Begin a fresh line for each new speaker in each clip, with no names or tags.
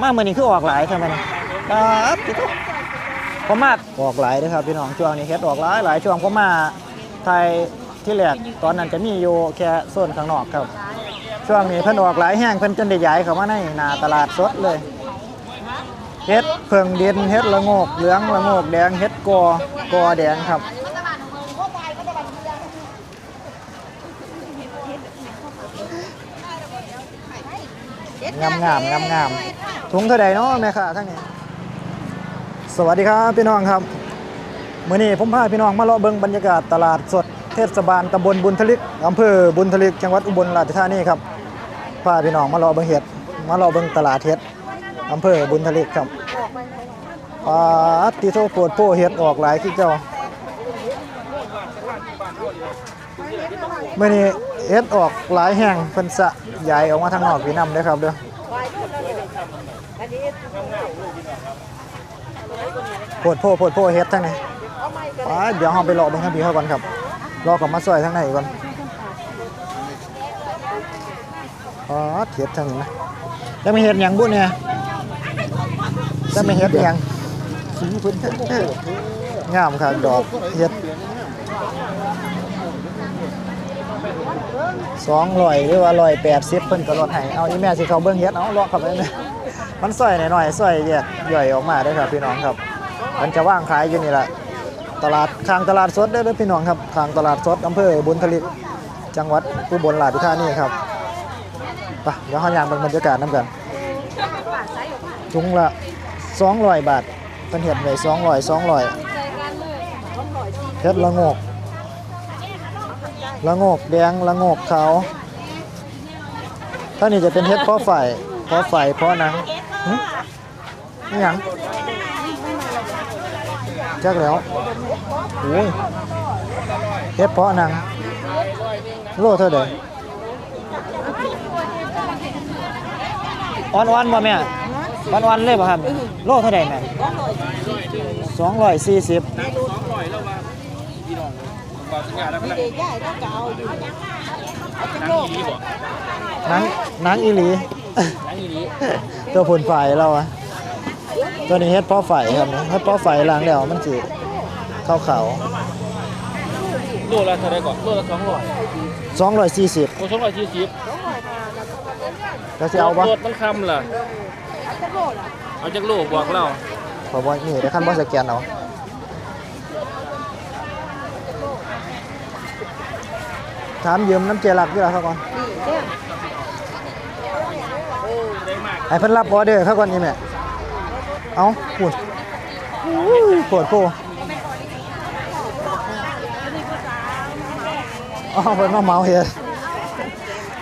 มาเมื่อนี้คือออกหลายใช่ไหมนี่ครับพี่ตุ๊กผมมาออกหลายเลยครับพี่น้องช่วงนี้เฮ็ดออกหลายหลายช่วงผมมาไทยที่แรกตอนนั้นจะมีอยู่แค่โซนข้างนอกครับ ช่วงนี้เพิ่นออกหลายแห้งเพิ่นจนได้ย้ายเข้ามาในหน้าตลาดสดเลยเฮ็ดเพิงดินเฮ็ดละโงกเหลืองละโงกแดงเฮ็ดกอกอแดงครับงามงามงามงาม ถุงเท่าใดเนาะแม่ค่ะทั้งนี้ สวัสดีครับพี่น้องครับเมื้อนี้ผมพาพี่น้องมาเลาะเบิงบรรยากาศตลาดสดเทศบาลตำบลบุญทลิกอำเภอบุญทลิกจังหวัดอุบลราชธานีครับพาพี่น้องมาเลาะเบิงเห็ดมาเลาะเบิงตลาดเห็ดอำเภอบุญทลิกครับปาดติโทโปวดโพเห็ดออกหลายที่เจ้ามื้อนี้เห็ดออกหลายแห่งเพิ่นสะใหญ่ออกมาทางนอกพี่นำเด้อครับเด้อ โพดโพโพดโพเฮ็ดทั้งนี้ป้าเดี๋ยวเราไปรอเบิ่งข้างพี่เขาก่อนครับ รอกับมาซอยทั้งในก่อนอ๋อเฮ็ดทั้งนี้นะจะไม่เฮ็ดยังบุ้นเนี่ยจะไม่เฮ็ดยังงามครับดอกเฮ็ดสองร้อยหรือว่าร้อยแปดสิบเพิ่นก็ลดให้เอาอีแม่สิเขาเบิ่งเฮ็ดเอาลอกเข้าไปเลยมันซอยหน่อยๆซอยแยกย่อยออกมาได้ครับพี่น้องครับ มันจะว่างขายอยู่นี่แหละตลาดข้างตลาดสดเด้อเด้อพี่น้องครับข้างตลาดสดอำเภอบุญทลิกจังหวัดอุบลราชธานีครับไปเดี๋ยวเฮายางเบิ่งบรรยากาศนํกันถุงละ200บาทเพิ่นเฮ็ดไว้200 200เฮ็ดละงกละงกแดงละงกขาวท่านี้จะเป็นเฮ็ดเพาะไฟเพาะไฟเพาะหนังนี่หยัง จักแล้วโอ้ยเฮ็ดเพาะหนังโลเท่าใดอ่อนๆบ่แม่อ่อนๆเลยบ่ครับ โลเท่าใดแม่240หนังหนังอีหลี ตัวผลฝ่ายเราอะ ตัวนี้เฮ็ดเพาะไฟครับนี่เฮ็ดเพาะไฟล้างแล้วมันสิขาวขาว
โลละเท่าไรก่อนโลละสองร้อย
สองร้อยสี่สิบ
โลสองร้อยสี่สิบ
จะสิเอาปะ
โลดมันคำล่ะเอาจากโลบอกเรา
ขอบอกนี่เดี๋ยวขั้นบอสแกนเอาถามยืมน้ำเจลักด้วยเขาก่อนให้เพิ่นรับออเดอร์เขาก่อนนี่แม่ เอาปวดปวดโพอ๋อเพิ่นมาเมาเฮ็ด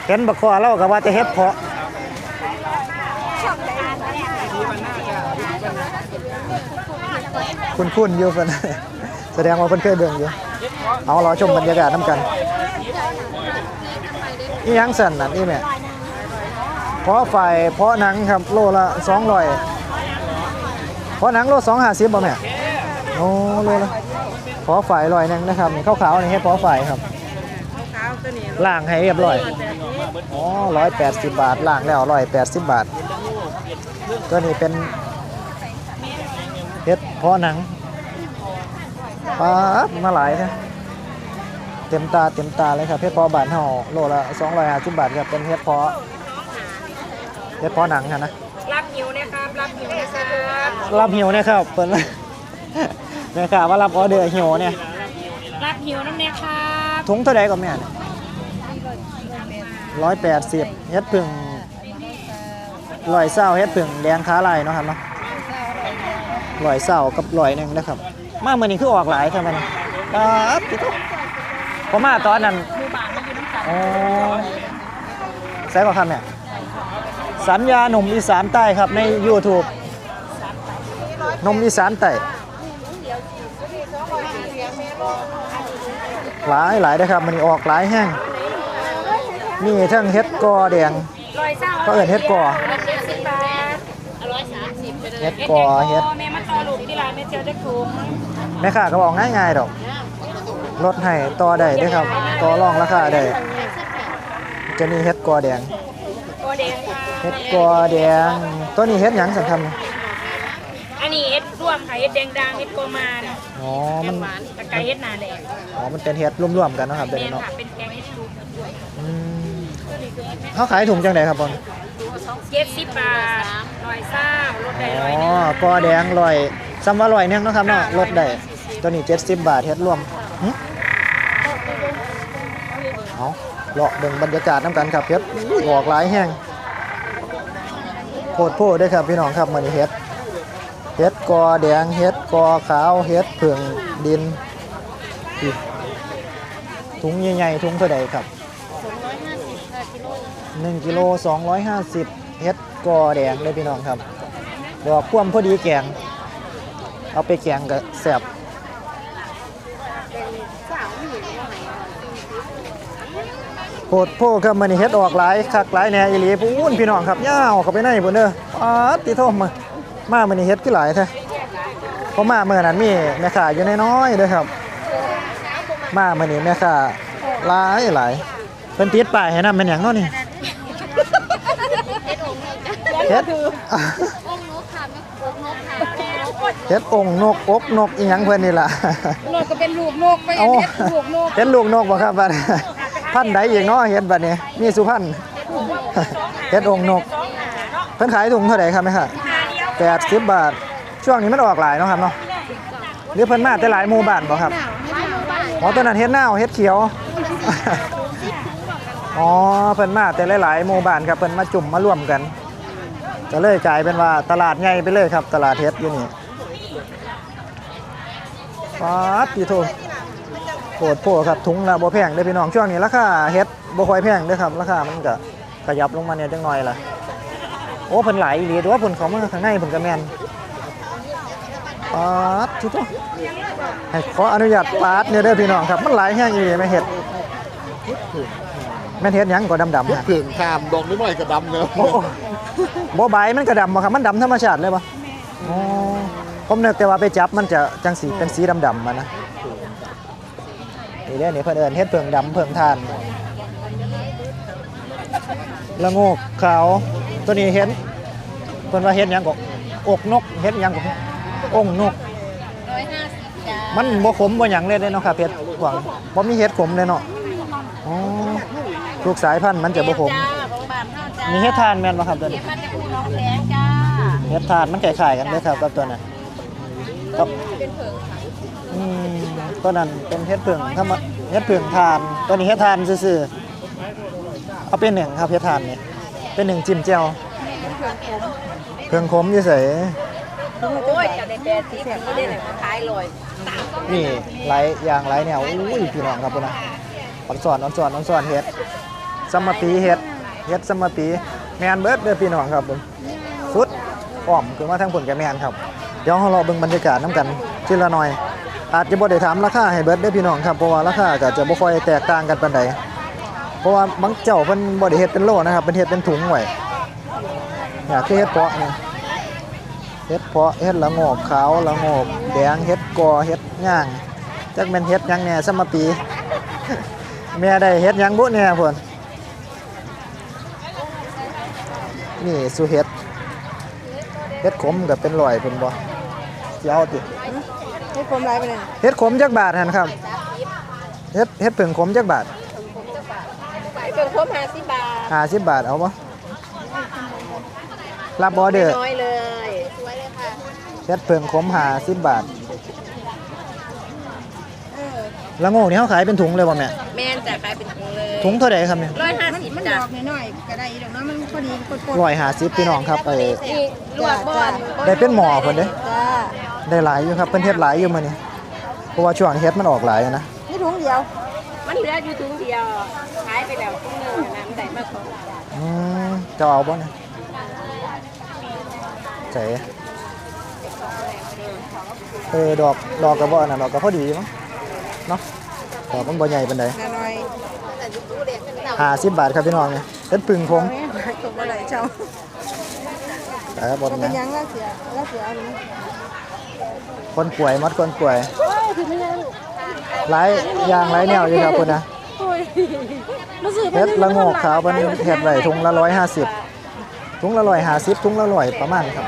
เห็นบักคอเราก็ว่าจะเฮ็ดเพาะคุณคุณอยู่เพิ่นแสดงว่าเพิ่นเคยเบิ่งอยู่ เอารอชมบรรยากาศน้ำกันนี่ยังสั่นนั่นนี่แม่เพราะไฟเพราะหนังครับโลละ200เพราะหนังโล250บ่แม่โอ้โลละเพราะไฟลอยหนึงนะครับนี่ขาวๆนี่ให้เพราะไฟครับล่างให้เรียบร้อยอ๋อ180บาทล่างแล้ว180บาท ตัวนี้เป็นเฮ็ดเพาะหนังปลาบมาหลายนะเต็มตาเต็มตาเลยครับเฮ็ดเพาะบานเฮาโลละ250บาทครับเป็นเฮ็ดเพาะเฮ็ดเพาะหนังค่ะนะ
รับหิวนะครับรับหิวนะครับ
รับหิวเนี่ยครับเปิ้นแม่ค้าว่ารับออเดอร์หิวเนี่ย
รับหิวน้ำเนี่ยครับ
ถุงเท่าใดก็แม่เนี่ย180เฮ็ดผึ่งร้อยเศร้าเฮ็ดผึ่งแดงขาลายเนาะครับเนาะร้อยเศร้ากับร้อยหนึงนะครับ มามื้อนี้คือออกหลายใช่ไหมนี่ครับพี่ตุ๊กผมมาตอนนั้น
หมู่บ้านมันอยู่น้ำกัน
อ๋อใส่ก่อนครับเนี่ย สัญญาหนุ่มอีสานใต้ครับใน YouTube หนุ่มอีสานใต้หลายหลายนะครับมันออกหลายแห้งมีทั้งเฮ็ดกอแดงก็เอินเฮ็ดกอ
เจ็ดสิบบาทร้อเฮ็
ดกอเฮ็ด
แม่มาต่อลูกที่ร้านแม่เจียวจะถุง
แม่ค้าก็บอกง่ายๆดอกลดให้ต่อได้ด้วยครับต่อรองราคาได้จะมีเฮ็ดกอแดง เฮ็ดกอแดง
เตั
วนี้เฮ็ดหยังสำคัญ
อันนี้เฮ็ดร่วมค่ะเฮ็ดแดงดังเฮ็ดโกมาน
อ๋อ
แก
มัน
งหวานตะไคร้เฮ็ดหนาแดง
อ๋อมันเป็นเฮ็ดรวมๆกันเนาะครับ
แม
เดี๋ยวนเนาะ
ค่ะเป็นแกงเฮ็ดรูป
อืมเขาขายถุงจังไดครับบอล
เจ็ดสิบบาทร้อยเศร้าลดได้
อ๋
ร้อยห
อ
นึง
กอแดงลอยซ้ำว่าลอยหนึงเนาะครับเนาะลดได้ตัวนี้ 70 บาทเฮ็ดรวมหึเอาเลาะเบิ่งบรรยากาศน้ำกันครับเฮ็ดอุ้ยออกหลายแห้ง โคตรโพดด้ครับพี่น้องครับมื้อนี้เฮ็ดเฮ็ดกอแดงเฮ็ดกอขาวเฮ็ดเผืองดินถุงใหญ่ๆถุงเท่าใดครับ1กิโล250เฮ็ดกอแดงเลยพี่น้องครับดอกพ่วมพอดีแกง เอาไปแกงก็แซ่บ โพดโพครับมื้อนี้เฮ็ดออกหลายคักหลายแหน่อีหลีพูนพี่น้องครับยาวเข้าไปในพุ่นเด้อปาดติโทมมามามื้อนี้เฮ็ดคือหลายแท้เพราะมามื้อนั้นมีแม่ค้าอยู่น้อยๆเด้อครับ มามื้อนี้แม่ค้าหลายหลายเพิ่นติดป้ายให้นำเป็นหยังเนาะนี่เฮ็ดเฮ็ดองค์นกอกนกอีหยังเพิ่นนี่ล่ะ
นกก็เป็นลูกนกไป
เอา
เฮ็ดลูกนก
เฮ็ดลูกนกบ่ครับบัดนี้ พันธุ์ใดอีกเนาะเฮ็ดบัดนี้มีสุพรรณเฮ็ดองค์นก เพิ่นขายถุงเท่าไหร่ครับแม่ค่ะ80บาท ช่วงนี้มันออกหลายเนาะครับเนาะหรือเพิ่นมาแต่หลายหมู่บ้านบ่ครับอ๋อตัวนั้นเฮ็ดนาวเฮ็ดเขียว อ๋อเพิ่นมาแต่หลายๆหมู่บ้านครับเพิ่นมาจุ่มมารวมกันก็เลยกลายเป็นว่าตลาดใหญ่ไปเลยครับ ตลาดเฮ็ดอยู่นี่ป๊าดพี่โท โคตรโพครับถุงละบ่แพงเด้อพี่น้องช่วงนี้ราคาเฮ็ดบ่ค่อยแพงเด้อครับราคามันก็ขยับลงมาเนี่ยจังหน่อยล่ะโอ้เพิ่นหลายอีหลีแต่ว่าเพิ่นเข้ามาข้างในเพิ่นก็แม่นป๊าดพี่โทให้ขออนุญาตปาดเนี่ยเด้อพี่น้องครับมันหลายแฮงอีหลีแม่เฮ็ดแม่นเฮ็ดหยังก็ดำๆ
เฮ็ด
ฮะ
เพิ่งข้ามดอกน้อยๆก็ดำเนอะ
โอ้บ่ใบมันก็ดำบ่ครับมันดำธรรมชาติเลยบ่อ๋อผมนึกแต่ว่าไปจับมันจะจังสีเป็นสีดำๆมานะ นี่เด้อนี่เพิ่นเอิ้นเฮ็ดเพิงดำเพิงทานละโงกขาวตัวนี้เห็นเพิ่นว่าเฮ็ดหยังก็อกนกเฮ็ดหยังก็องค์นก
ร้อยห้าสิบจ้า
มันบ่ขมบ่หยังเลยเด้เนาะครับเฮ็ดหวังบ่มีเฮ็ดขมเลยเนาะอ๋อทุกสายพันธุ์มันจะบ่ขม
จ้าของบ้านเฮาจ้า
มีเฮ็ดทานแม่นบ่ครับตัวนี้
เฮ็ดมาจากภูน้องแสงจ้า
เฮ็ดทานมันคล้ายๆกันเด้อครับกับตัวนั้นกับ
เป็นเผิงค่ะ
อืม ตัวนั้นเป็นเฮ็ดผึ่งถ้ามาเฮ็ดผึ่งทานตัวนี้เฮ็ดทานซื่อๆเอาเป็นหนึ่งครับเฮ็ดทานนี่เป็นหนึ่งจิ้มแจ่วเพิ่งขมอยู่ไส
โอ้ยจะได้แปดสิบแบบนี้ได้เลยขายลอย
นี่หลายอย่างหลายแนวอุ้ยพี่น้องครับพุ่นนะอ่อนสอนอ่อนสอนอ่อนสอนเฮ็ดสมมาปีเฮ็ดเฮ็ดสมมาปีแม่นเบิดเด้อพี่น้องครับผมสุดอ้อมคือมาทางผลกับแม่นครับเดี๋ยวเรารอเบิ่งบรรยากาศน้ำกันทีละหน่อย อาจจะบ่ได้ถามราคาให้เบิดได้พี่น้องครับเพราะว่าราคาก็จะบ่ค่อยแตกต่างกันปานใดเพราะว่าบางเจ้าเพิ่นบ่ได้เฮ็ดเป็นโลนะครับเป็นเฮ็ดเป็นถุงไว้เนี่ยคือเฮ็ดเพาะนี่เฮ็ดเพาะเฮ็ดละโงกขาวละโงกแดงเฮ็ดกอเฮ็ดย่างจักแม่นเฮ็ดยังแหน่สมปีแม่ได้เฮ็ดยังบุเนี่ยพุ่นนี่สุเฮ็ดเฮ็ดขมก็เป็นร้อยพุ่นบ่สิเอาติ
ให้ผมไลฟ์ไปเลย
เฮ็ดขมจักบาทหั่นครับเฮ็ดเฮ็ดผึ่งขมจักบาท
เพิ่งครบห้าสิบบาท
50บาทเอาบ่รับออเดอร์
น้อยเลยสวยเลยค่ะ
เฮ็ดผึ่งขม50บาท ละโงกนี่เฮาขายเป็นถุงเลยบ่แม่
แม่นจะขายเป็นถุงเลย
ถุงเท่าใดครับเนี่ย
ร้อยห้าสิบ
มันด
จ้ะ
อกน้อยๆก็ได้ดอกเนาะมันพอดีกด
150พี่น้องครับเออ
นี่ลวกบ่อน
ได้เป็นหม้อเพิ่นเด้
ๆจ้า
ได้หลายอยู่ครับเพิ่นเฮ็ดหลายอยู่มื้อนี้เพราะว่าช่วงเฮ็ดมันออกหลายอะนะ
นี่ถุงเดียว
มันเหลืออยู่ถุงเดียวขายไปแล้วถุงหนึงน้ำได้มากกว่า
อืมจะเอาบ่เนี่ยใส่เออดอกดอกก็บ่อันนั้นดอกก็พอดีมั้ง เนาะดอกมันบ่ใหญ่ปานใด
น้อย
50บาทครับพี่น้องเนี่ยเฮ็ดผึ่งผม
ๆตกบ่ได้เจ้า
แต่บ่
ก็
เป็น
เป็น
ห
ห
ยั
ยังงล่ะเสียล่ะเสียอันนี้
คนป่วยมดคนป่วยหลายอย่างหลายแนวอยู่ครับพุ่นนะ
โอ้ยรู้สึก
เฮ็ดละโงกขาวเพิ่นเฮ็ดไว้ถุงละ150ถุงละร้อยห้าสิบถุงละร้อยประมาณนี้ครับ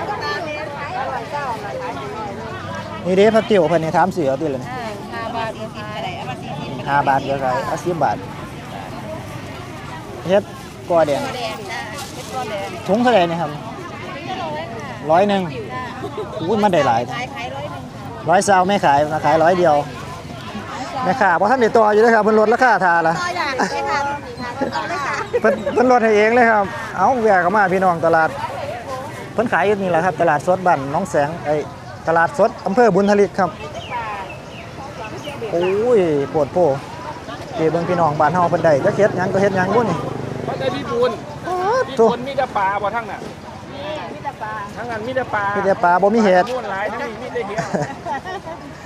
นี่เด้ผักติ๋วเพิ่นนี่ถามซื้อเอาติเลยนี่ ห้าบาทก็ขายเอาสิบบาทเฮ็ดกอแดง
แดงจ้าเป็นก้อนแดง
ถุงเท่าไหร่นี่ครับร้อยหนึ่งอุ้ยมันได้หลาย
ขายขายร้อยหนึ่งค่ะ
ร้อยซาวไม่ขายมาขายร้อยเดียวแม่ค้าเพราะท่านได้ต่ออยู่เลยครับเพิ่นลดราคาทาละ
ต่ออย่างไม่ค่ะต่อเลยค่ะ
เพิ่นเพิ่นลดให้เองเลยครับ เอาแวกเข้ามาพี่น้องตลาด เพิ่นขายอยู่นี่แหละครับ ตลาดสดบ้านหน้องแสงไอ้ตลาดสดอำเภอบุญทลิกครับโอ้ยปวดโพเดี๋ยวเบิ่งพี่น้องบ้านเฮาเพิ่นได้จักเฮ็ดหยังก็เฮ็ดหยังบ่นี่
เพราะได้พี่บุญพี่
โธ่
บุญมีแต่ปลาบ่ทั้งน่ะทั้งนั้นมีแต่ปลา
มีแต่ปลาบ่มีเห็ด
นู่นหลายทั้งนี้มีแต่เห็ด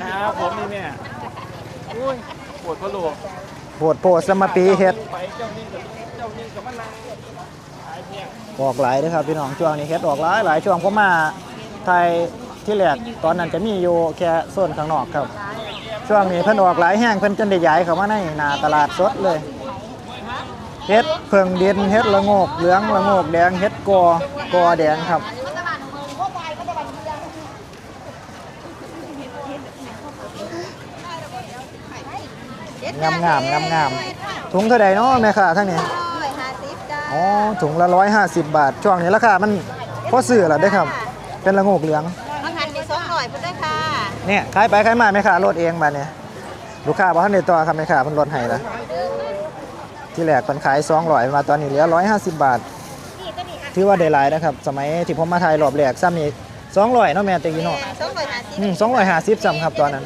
ครับผมนี่เนี่ยอุ้ยปวดพะโลก
ปวดโพสมปีเฮ็ด
ไปเจ้านี่กับเจ้านี่กับมะนาวขายเนี่ย
ออกหลายเด้อครับพี่น้องช่วงนี้เฮ็ดออกหลายหลายช่วงผมมาไทยที่แรกตอนนั้นจะมีอยู่แค่โซนข้างนอกครับ ช่วงนี้เพิ่นออกหลายแห้งเพิ่นจนได้ย้ายเข้ามาในหน้าตลาดสดเลยเฮ็ดเพิงดินเฮ็ดละโงกเหลืองละโงกแดงเฮ็ดกอกอแดงครับงามงามงามงามๆถุงเท่าใดเนาะแม่ค้าทั้งนี้
ร้อยห้าสิบจ้า
อ๋อถุงละ150บาท ช่วงนี้ราคามันพอซื้อแล้วเด้อครับ เป็นละโงกเหลือง เนี่ยขายไปขายมาแม่ค้าลดเองบัดเนี่ยลูกค้าบ่ทันได้ต่อครับแม่ค้าเพิ่นลดให้ละที่แรกเพิ่นขาย200มาตอนนี้เหลือ150บาทถือว่าได้หลายนะครับ สมัยที่ผมมาถ่ายรอบแรกซ้ำนี่200เนาะแม่ตะกี้เนาะ
สองร้อยห้าสิบ
อืม250ซ้ำครับตอนนั้น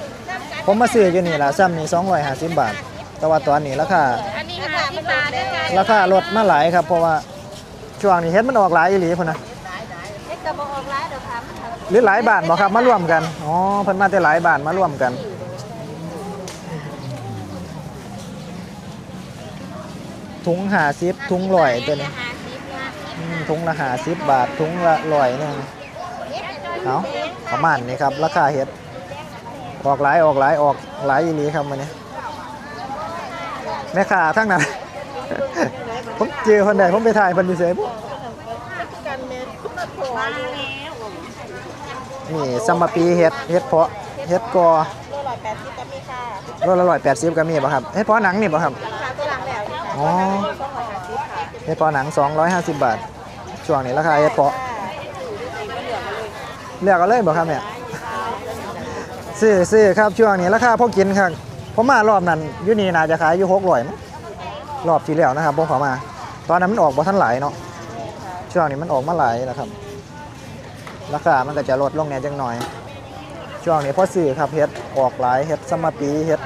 ผมมาซื้ออยู่นี่ล่ะซ้ำนี่250บาท แต่ว่าตอนนี้ราคา
อันนี้ห้าสิบบาทด้วยค่ะ
ราคาลดมาหลายครับ เพราะว่าช่วงนี้เฮ็ดมันออกหลายอีหลีพุ่นนะ หรือหลายบ้านบ่ครับมาร่วมกันอ๋อเพิ่นมาแต่หลายบ้านมาร่วมกัน ถุงหาซิบถุงลอยตัวนี้อืมถุงละหาซิบบาทถุงละลอยนึงเอาประมาณนี้ครับราคาเห็ดออกหลายออกหลายออกหลายอีหลีครับมันนี้แม่ค้าทั้งนั้นผมเจอคนใดผมไปถ่ายเพิ่นอยู่เฉยปุ๊บ นี่สมปีเห็ดเห็ดเพาะเห็ดกอ
ร้อยแปดสิบก็มีค่ะ
โลละร้อยแปดสิบก็มีป่ะครับเห็ดเพาะหนังนี่ป่ะครับ
ราคาตัวหลังแล้วนี่ค่ะ
อ๋อ
สองร้อยห้าสิบค่ะ
เห็ดเพาะหนัง 250 บาท ช่วงนี้ราคาเห็ดเพาะเลือกเอาเลยบ่ครับเนี่ยซื้อซื้อครับช่วงนี้ราคาพอกินครับผมมารอบนั้นอยูนี่น่าจะขายอยู่600มั้งรอบที่แล้วนะครับผมเขอมา ตอนนั้นมันออกบ่ทันหลายเนาะช่วงนี้มันออกมาหลายแล้วครับ ราคามันก็จะลดลงแน่จังหน่อย ช่วงนี้พอซื้อครับเฮ็ดออกหลายเฮ็ดสมาปีเฮ็ด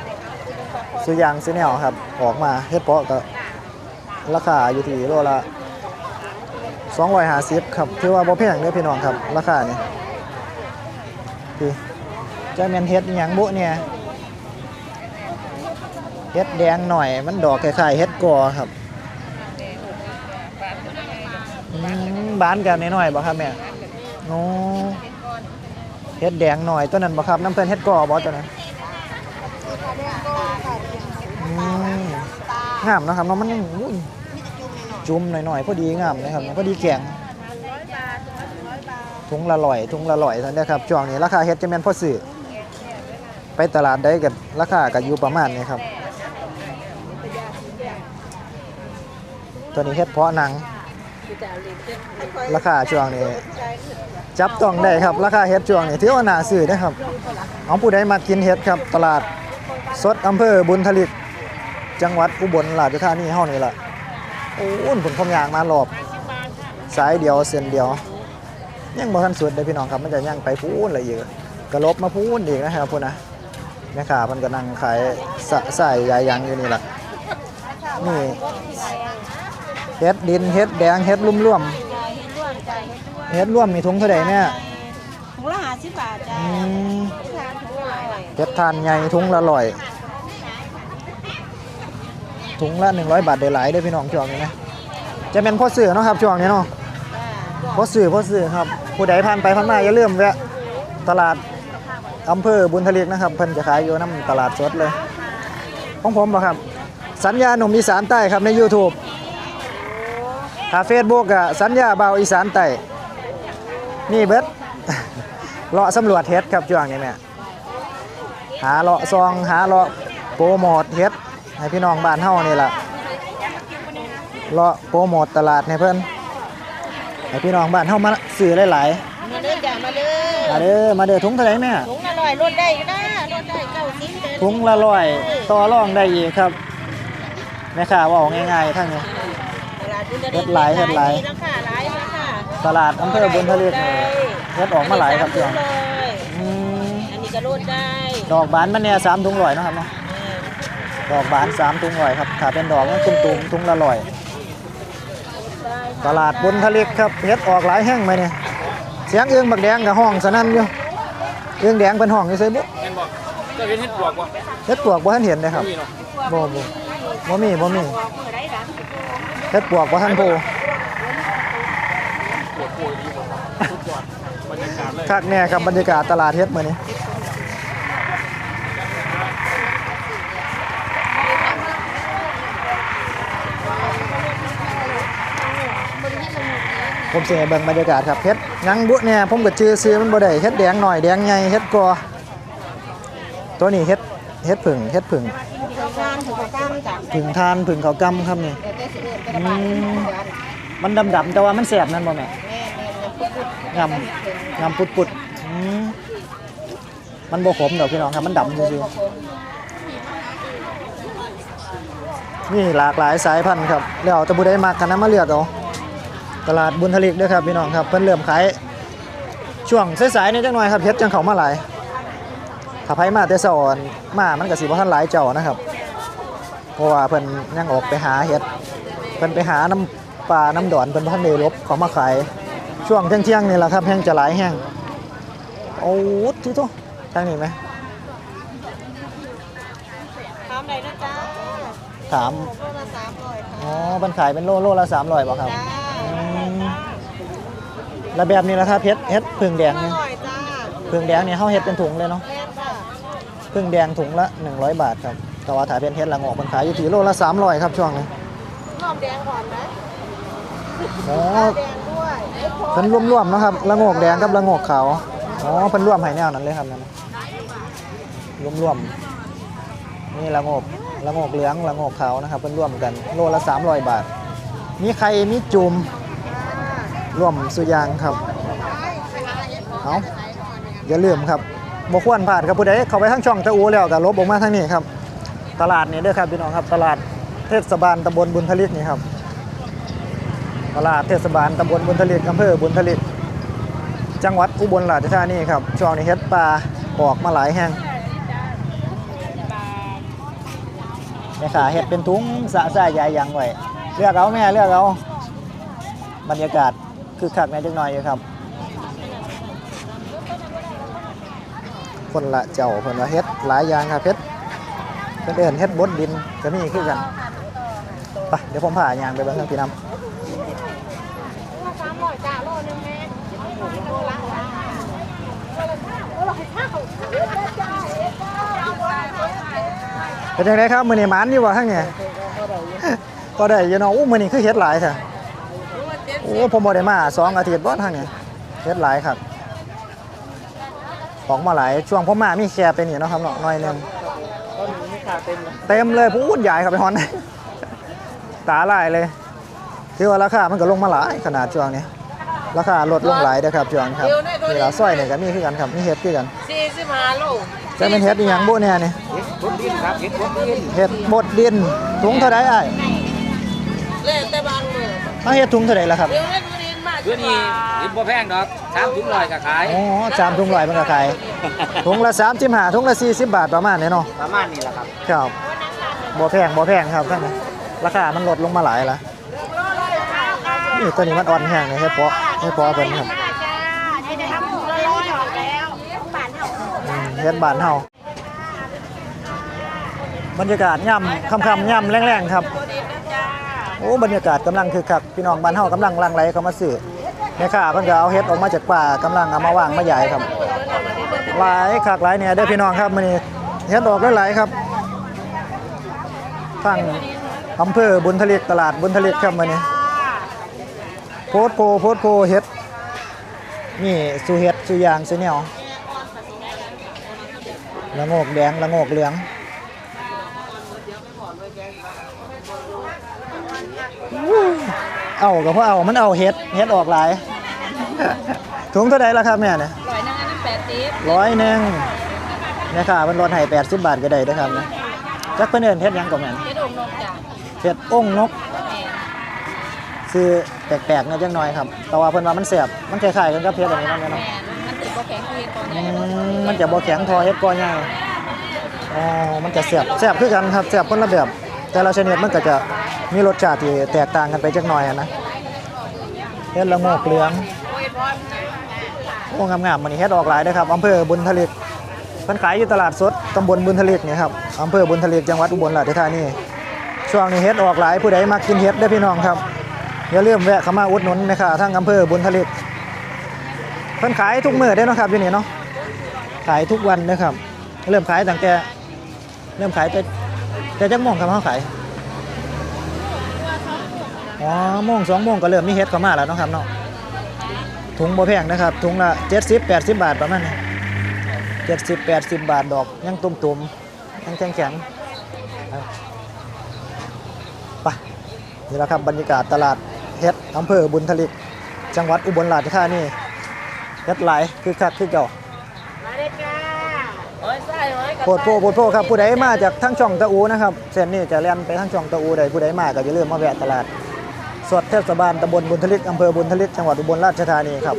สุยางสุแนวครับ ออกมาเฮ็ดเพาะก็ราคาอยู่ที่โลละ250ครับถือว่าบ่แพงเด้อพี่น้องครับ ราคานี่พี่จะแม่นเฮ็ดอิหยังบุเนี่ยเฮ็ดแดงหน่อยมันดอกคล้ายๆเฮ็ดกอครับอืมบานกันน้อยๆบ่ครับแม่ โอ้เฮ็ดแดงหน่อยตัวนั้นบ่ครับน้ำเพิ่นเฮ็ดกอบ่ตัวนั้นงามนะครับเนาะมันจุ่มหน่อยๆพอดีงามนะครับพอดีแกงถุงละลอยถุงละลอยท่านนะครับช่วงนี้ราคาเฮ็ดจะแม่นพอซื้อไปตลาดได้กับราคาก็อยู่ประมาณนี้ครับ ตัวนี้เฮ็ดเพาะหนังราคาช่วงนี้ จับต้องได้ครับ ราคาเฮ็ดช่วงนี้ถือว่าน่าซื้อนะครับเอาผู้ใดมากินเฮ็ดครับตลาด สดอำเภอบุญทลิก จังหวัดอุบลราชธานีเฮานี่ล่ะโอ้นผลพมยางมารอบสายเดียวเส้นเดียวยังบ่ทันสุดเลยพี่น้องครับมันจะย่างไปพูนอะไรเยอะกระลบมาพูนอีกนะครับพุ่นนะแม่ค้ามันก็นั่งขายสะใส่ยายางอยู่นี่แหละนี่เฮ็ดดินเฮ็ดแดงเฮ็ดลุ่มร่วม
เห็ดร่วมจ้าเห็ดร่วม
เฮ็ดร่วมมีถุงเท่าใดแม่
ถุงละห้าสิบบาทจ้า
อืม
ทานถุงละร้อย
เฮ็ดทานใหญ่ถุงละร้อยถุงละ100บาทได้หลายเด้อพี่น้องช่วงนี้นะจะเป็นพ่อซื้อเนาะครับช่วงนี้เนาะ
จ้า
พอสื่อพอสื่อครับผู้ใดผ่านไปผ่านมาอย่าลืมแวะตลาดอำเภอบุญทลีกนะครับเพิ่นจะขายอยู่น้ำตลาดสดเลยของผมบ่ครับ สัญญาหนุ่มอีสานใต้ครับใน YouTube ถ้าเฟซบุ๊กอะสัญญาเบาอีสานใต้ นี่เบิดเลาะสำรวจเฮ็ดครับช่วงนี้แม่หาเลาะซองหาเลาะโปรโมทเฮ็ดให้พี่น้องบ้านเฮานี่ล่ะเลาะโปรโมทตลาดให้เพิ่นให้พี่น้องบ้านเฮามาซื้อหลาย
มาเด้อจ้ามาเด้อ
มาเด้อมาเด้อถุงเท่าไหร่แม่
ถุงละร้อยลดได้อยู่นะลดได้เก้าสิบ
ถุงละร้อยต่อรองได้อีกครับแม่ค้าว่าง่ายๆทั้งนี้เฮ็ดหลายเฮ็ดหลาย
ราคาหลายราคา
ตลาดอำเภอบุญทลีนี่เฮ็ดออกมาหลายครับพี่น้อง
เลย
อืม
อันนี้ก็ลดได้
ดอกบานมันเนี่ยสามถุงร้อยเนาะครับเนาะดอกบานสามถุงร้อยครับถ้าเป็นดอกมันตุ้มๆถุงละร้อย ตลาดบุญทลีครับเฮ็ดออกหลายแห้งมาเนี่ยเสียงเอื้องบักแดงกับห้องสนั่นอยู่เอื้องแดงเป็นห้องอยู่ไสบุ
แม่นบอกก็เห็นเห็ดปลวกว่ะ
เฮ็ดปวกบ่ทันเห็นเลยครับ
นี่เนาะ
บ่บ่บ่มีบ่มีเฮ็ดปวกบ่ทันโพ
ปวดปวดดีกว่าสุดยอดบรรยากาศเลย
คักแน่ครับบรรยากาศตลาดเฮ็ดมื้อนี้ผมเสิให้เบิ่งบรรยากาศครับเฮ็ดยังบุเนี่ยผมก็ชื่อซื้อมันบ่ได้เฮ็ดแดงหน่อยแดงใหญ่เฮ็ดกอตัวนี้เฮ็ดเฮ็ดผึ่งเฮ็ดผึ่งผึ่งทานผึ่งข้าวกำครับนี่
แต่แต่สิเอิ้นแต่ละบ้านไม่เหมือนกัน
มันดำๆแต่ว่ามันแซ่บนั่นบ่แม่ งำงำปุดๆอืมมันบ่ขมดอกพี่น้องครับมันดำซื่อๆนี่หลากหลายสายพันธุ์ครับแล้วแตะบุได้มากกันนะมาเลือกเอาตลาดบุญทลิกด้วยครับพี่น้องครับเพิ่นเริ่มขายช่วงสายๆนี่จังหน่อยครับเฮ็ดจังเขามาหลายถ้าไผมาแต่เช้าอ่อนมามันก็สิบ่ทันหลายเจ้านะครับ เพราะว่าเพิ่นยังออกไปหาเฮ็ดเพิ่นไปหาน้ำปลาน้ำดอนเพิ่นบ่ทันได้ลบเขามาขาย ช่วงเที่ยงๆนี่แหละครับแห้งจะหลายแห้งโอ้ที่โตทางนี้ไหม
ถามไหนนะจ๊ะ
ถาม
โลละสามร้อยค่ะ
อ๋อเพิ่นขายเป็นโลโลละ300บ่ครับ
จ้า
อืมแล้วแบบนี้ราคาเพชรเฮ็ดพึ่งแดง
อ
เนี่ย
ร่อยจ้า
พึ่งแดงเนี่ยเฮาเฮ็ดเป็นถุงเลยเนาะ
แม่นค่ะ
พึ่งแดงถุงละ100บาทครับแต่ว่าถ้าเป็นเฮ็ดละงอกมันขายอยู่ที่โลละ300ครับช่วงนี้
หอมแดงก่อนนะ
อ๋อ
แดงด้วย
เพิ่นร่วมๆเนาะครับละงอกแดงกับละงอกขาวอ๋อเพิ่นร่วมให้แนวนั้นเลยครับนั่นร่วมๆนี่ละงอกละงอกเหลืองละงอกขาวนะครับเพิ่นร่วมกันโลละ300 บาท มีไข่มีจุ่มร่วมสุยางครับเอาอย่าลืมครับบ่ควรพลาดครับผู้ใดเข้าไปทางช่องตะอูแล้วก็ลบออกมาทางนี้ครับ ตลาดนี่เด้อครับพี่น้องครับ ตลาดเทศบาลตำบลบุญทลิกนี่ครับ ตลาดเทศบาลตำบลบุญทลิกอำเภอบุญทลิกจังหวัดอุบลราชธานีครับ ช่วงนี้เฮ็ดปลาออกมาหลายแห่งแม่ขาเฮ็ดเป็นถุงสะสายใหญ่ยังไว้เลือกเอาแม่เลือกเอาบรรยากาศคือคักแม่จักหน่อยอยู่ครับ คนละเจ้าเพิ่นว่าเฮ็ดหลายอย่างครับเฮ็ดเพิ่นเอิ้นเฮ็ดบดดินก็มีคือกันไปเดี๋ยวผมพายางไปเบิ่งทางพี่น้ำ
ร้อยจ้าโลนึงแม่โลละสามโลละห้าเขาจ้า
เป็นจังไดครับมื้อนี้หมานอยู่บ่ทั้งเนี่ยก็ได้อยู่เนาะอู้มื้อนี้คือเฮ็ดหลายแท้โอ้ผมบ่ได้มาสองอาทิตย์บ่ทั้งเนี่ยเฮ็ดหลายครับ ของมาหลายช่วงผมมามีแค่ไปนี่เนาะครับเนาะหน่อยหนึง
ตอนนี้ขาเต็มเลย
เต็มเลยพูดใหญ่ครับไปฮอนตาลายเลย คือว่าราคามันก็ลงมาหลายขนาดช่วงนี้ราคาลดลงหลายเด้อครับช่วงนี้ครับนี่ละสร้อยนี่ก็มีคือกันครับมีเฮ็ดคือกัน
สี่สิบห้าโล
จะเป็นเฮ็ดอีหยังบ่เนี่ยนี่
เห็ดบดดินครับเห็ดบดดิน
เฮ็ดบดดินถุงเท่าใดอ้าย
เล่แต่บางมือ
มาเฮ็ดถุงเท่าใดล่ะครับ
เดี๋ยวเล่นดินมา
เดี๋ยวนี้เห็ดบ่แพงดอกสามถุงลอยก็ขาย
อ๋อสามถุงร้อยมันก็ขายถุงละ35ถุงละ40บาทประมาณนี้เนาะ
ประมาณนี้แหละครับ
ครับบ่แพงบ่แพงครับท่านนะราคามันลดลงมาหลายละ นี่ตัวนี้มันอ่อนแห้งเลยเฮ็ดเพาะเฮ็ดเพาะเพิ่นครับ
ได้ได้ทำถุงละร้อยออกแล้วป่านเท่า
อืมเฮ็ดบานเฮาบรรยากาศย่ำค่ำๆย่ำแรงๆครับโอ้บรรยากาศกำลังคือคักพี่น้องบ้านเฮากำลังลังไหลเข้ามาซื้อแม่ค้าเพิ่นก็เอาเฮ็ดออกมาจากป่ากำลังเอามาวางมาใหญ่ครับหลายคักหลายเนี่ยเด้อพี่น้องครับมื้อนี้เฮ็ดออกหลายๆครับทางอำเภอบุญทลิกตลาดบุญทลิกครับมื้อนี้ โพดโพโพดโพเฮ็ดนี่สูเฮ็ดสูยางสูแนวละโงกแดงละโงกเหลืองอู้เอาก็เพราะเอามันเอาเฮ็ดเฮ็ดออกหลายถุงเท่าไหร่ล่ะครับแม่เนี่ย
ร้อยหนึงอันนั้นแปดสิบ
ร้อยหนึ่งเนี่ยค่ะมันลดให้แปดสิบบาทก็ได้เด้อครับนะจักเพิ่นเอิ้นเฮ็ดหยังก็แม่น
เฮ็ดองนกจ้ะ
เฮ็ดองค์นก
แม่น
ซื้อแปลกๆเนี่ยจังหน่อยครับ แต่ว่าเพิ่นว่ามันแซ่บมันคล้ายๆกันกับเฮ็ดอันนี้นั่นแหละ
แม่
เนาะ
นมันติดบ่แข็งคือเฮ็ดตอน
อื
นี้
มมันจะบ่แข็งทอเฮ็ดก้อนใหญ่อ๋อมันจะแซ่บแซ่บคือกันครับแซ่บคนละแบบแต่ละชนิดมันก็จะมีรสชาติที่แตกต่างกันไปจักหน่อยอะนะเฮ็ดละโงกเหลือง โอ้งามๆมันนี่เฮ็ดออกหลายเด้อครับอำเภอบุญทลิกเพิ่นขายอยู่ตลาดสดตำบลบุญทลิกนี่ครับอำเภอบุญทลิกจังหวัดอุบลราชธานีช่วงนี้เฮ็ดออกหลายผู้ใดมักกินเฮ็ดเด้อพี่น้องครับ อย่าลืมแวะเข้ามาอุดหนุนแม่ค้าทั้งอำเภอบุญทลิกเพิ่นขายทุกมื้อได้นะครับอยู่นี่เนาะขายทุกวันนะครับ เริ่มขายตั้งแต่เริ่มขายแต่แต่จักโมงครับเฮาขายอ๋อโมงสองโมงก็เริ่มมีเฮ็ดเข้ามาแล้วเนาะครับเนาะถุงบ่แพงนะครับถุงละ70 80บาทประมาณนี้70 80บแปดสิบบาทดอกยังตุ่มๆยังแข็งๆเอาไปนี่แหละครับบรรยากาศตลาด เฮ็ดอำเภอบุญทลิก จังหวัดอุบลราชธานีเฮ็ดหลายคือคักคือเก่า
มาเด้อจ้าโอ้ยใส่โอ้ย
โพดโพโพดโพครับผู้ใดมาจากทั้งช่องตะอูนะครับเส้นนี้จะเล่นไปทั้งช่องตะอูใดผู้ใดมาก็อย่าลืมมาแวะตลาดสดเทศบาลตำบลบุญทลิกอำเภอบุญทลิกจังหวัดอุบลราชธานีครับ